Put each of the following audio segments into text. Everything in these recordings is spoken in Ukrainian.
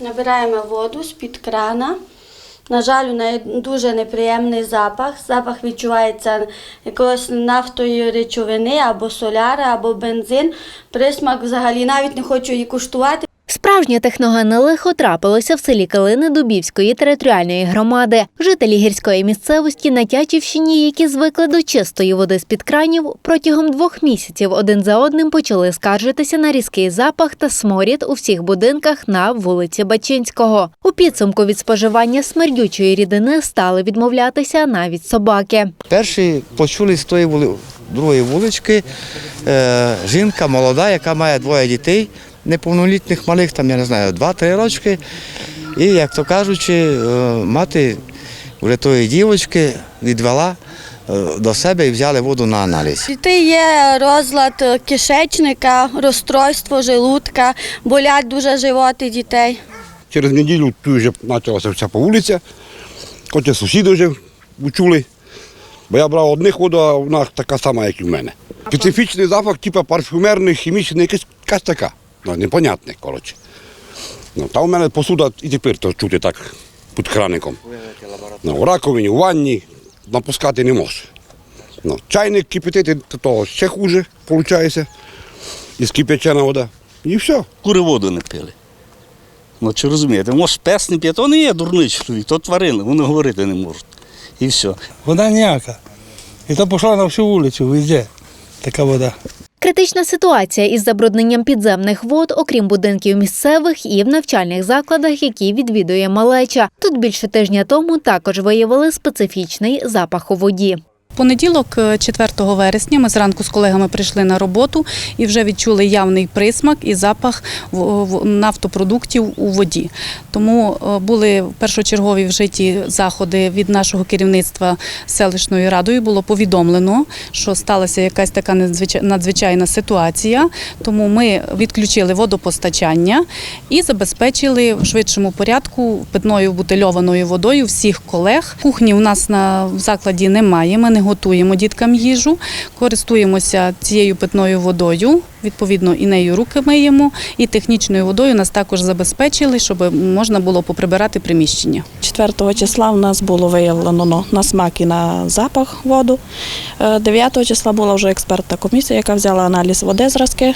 Набираємо воду з-під крана. На жаль, у неї дуже неприємний запах. Запах відчувається якогось нафтої речовини або соляри, або бензин. Присмак взагалі навіть не хочу її куштувати. Справжнє техногенне лихо трапилося в селі Калини Дубівської територіальної громади. Жителі гірської місцевості на Тячівщині, які звикли до чистої води з-під кранів, протягом двох місяців один за одним почали скаржитися на різкий запах та сморід у всіх будинках на вулиці Бачинського. У підсумку від споживання смердючої рідини стали відмовлятися навіть собаки. Перші почули з тої вули, другої вулички е, жінка молода, яка має двоє дітей, неповнолітніх малих, там я не знаю, два-три рочки. І, як то кажучи, е, мати вже тої дівочки відвела е, до себе і взяли воду на аналіз. Дітей є розлад кишечника, розстройство желудка, болять дуже животи дітей. Через неділю тут вже почалася вся по вулиці, хоча сусіди вже чули. Бо я брав одних воду, а вона така сама, як і в мене. Специфічний запах, типу парфюмерний, хімічний, якась така. Ну, непонятне, коротше. Ну, та у мене посуда і тепер то чути так під краником. Ну, у раковині, у ванні напускати не може. Ну, чайник кипятити, то того ще хуже, виходить, із кипячена вода. І все. кури воду не пили. Ну, чи розумієте, може пес не п'є, то не є дурний чоловік, то тварини, вони говорити не можуть. І все. Вода ніяка. І то пішла на всю вулицю, везде така вода. Критична ситуація із забрудненням підземних вод, окрім будинків місцевих, і в навчальних закладах, які відвідує малеча. Тут більше тижня тому також виявили специфічний запах у воді. Понеділок, е, 4 вересня, ми зранку з колегами прийшли на роботу і вже відчули явний присмак і запах нафтопродуктів у воді. Тому е, були першочергові вжиті заходи від нашого керівництва селищною радою. Було повідомлено, що сталася якась така надзвичай- надзвичайна ситуація. Тому ми відключили водопостачання і забезпечили в швидшому порядку питною бутильованою водою всіх колег. Кухні у нас на закладі немає. Ми не готуємо діткам їжу, користуємося цією питною водою. Відповідно, і нею руки миємо, і технічною водою нас також забезпечили, щоб можна було поприбирати приміщення. 4 числа в нас було виявлено ну, на смак і на запах воду. Е, 9 числа була вже експертна комісія, яка взяла аналіз води зразки.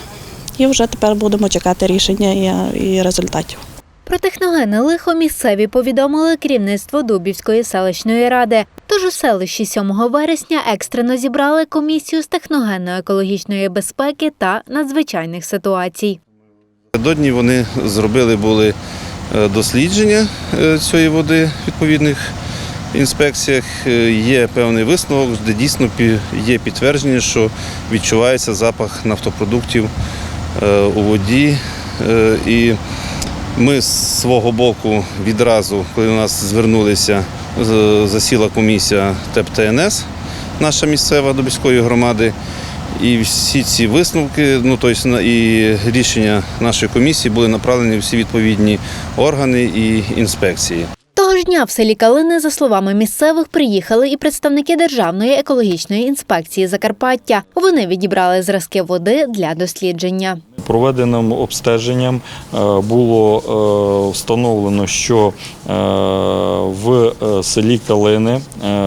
І вже тепер будемо чекати рішення і результатів. Про техногенне лихо місцеві повідомили керівництво Дубівської селищної ради. Тож у селищі 7 вересня екстрено зібрали комісію з техногенно-екологічної безпеки та надзвичайних ситуацій. Напередодні вони зробили були е, дослідження е, цієї води в відповідних інспекціях. Е, Є певний висновок, де дійсно є підтвердження, що відчувається запах нафтопродуктів у воді. І ми з свого боку відразу, коли у нас звернулися, засіла комісія ТЕП-ТНС, наша місцева до міської громади. І всі ці висновки, ну тобто і рішення нашої комісії були направлені всі відповідні органи і інспекції. Того ж дня в селі Калини, за словами місцевих, приїхали і представники Державної екологічної інспекції Закарпаття. Вони відібрали зразки води для дослідження. Проведеним обстеженням е, було е, встановлено, що е, в е, селі Калини е, е,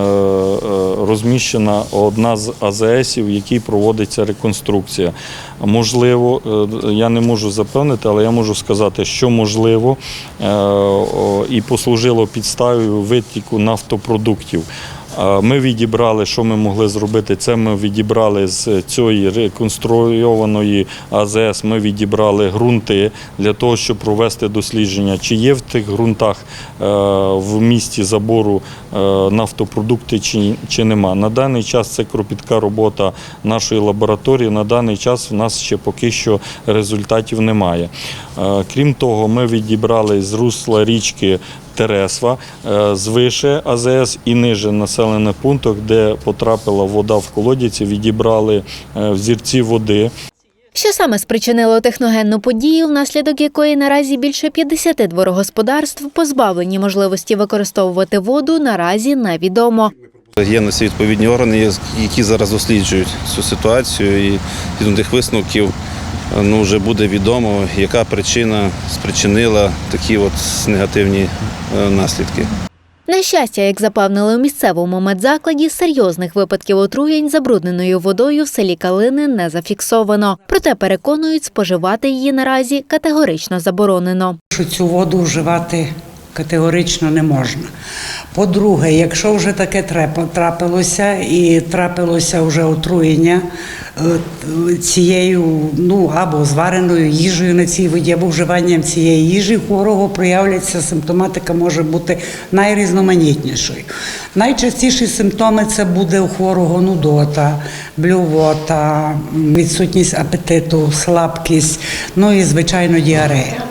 розміщена одна з АЗСів, в якій проводиться реконструкція. Можливо, я не можу запевнити, але я можу сказати, що можливо і послужило підставою витіку нафтопродуктів. Ми відібрали, що ми могли зробити. Це ми відібрали з цієї реконструйованої АЗС. Ми відібрали ґрунти для того, щоб провести дослідження, чи є в тих ґрунтах е, в місті забору е, нафтопродукти, чи, чи нема. На даний час це кропітка робота нашої лабораторії. На даний час в нас ще поки що результатів немає. Е, Крім того, ми відібрали з русла річки Тересва е, звише АЗС і ниже населених пунктах, де потрапила вода в колодязі, відібрали е, взірці води. Що саме спричинило техногенну подію, внаслідок якої наразі більше 50 дворогосподарств позбавлені можливості використовувати воду, наразі невідомо. Є на відповідні органи, які зараз досліджують цю ситуацію і тих висновків ну, вже буде відомо, яка причина спричинила такі от негативні е, наслідки. На щастя, як запевнили у місцевому медзакладі, серйозних випадків отруєнь забрудненою водою в селі Калини не зафіксовано. Проте переконують, споживати її наразі категорично заборонено. що цю воду вживати категорично не можна. По-друге, якщо вже таке трап- трапилося і трапилося вже отруєння е, цією, ну або звареною їжею на цій воді, або вживанням цієї їжі, хворого проявляться симптоматика може бути найрізноманітнішою. Найчастіші симптоми це буде у хворого нудота, блювота, відсутність апетиту, слабкість, ну і звичайно діарея.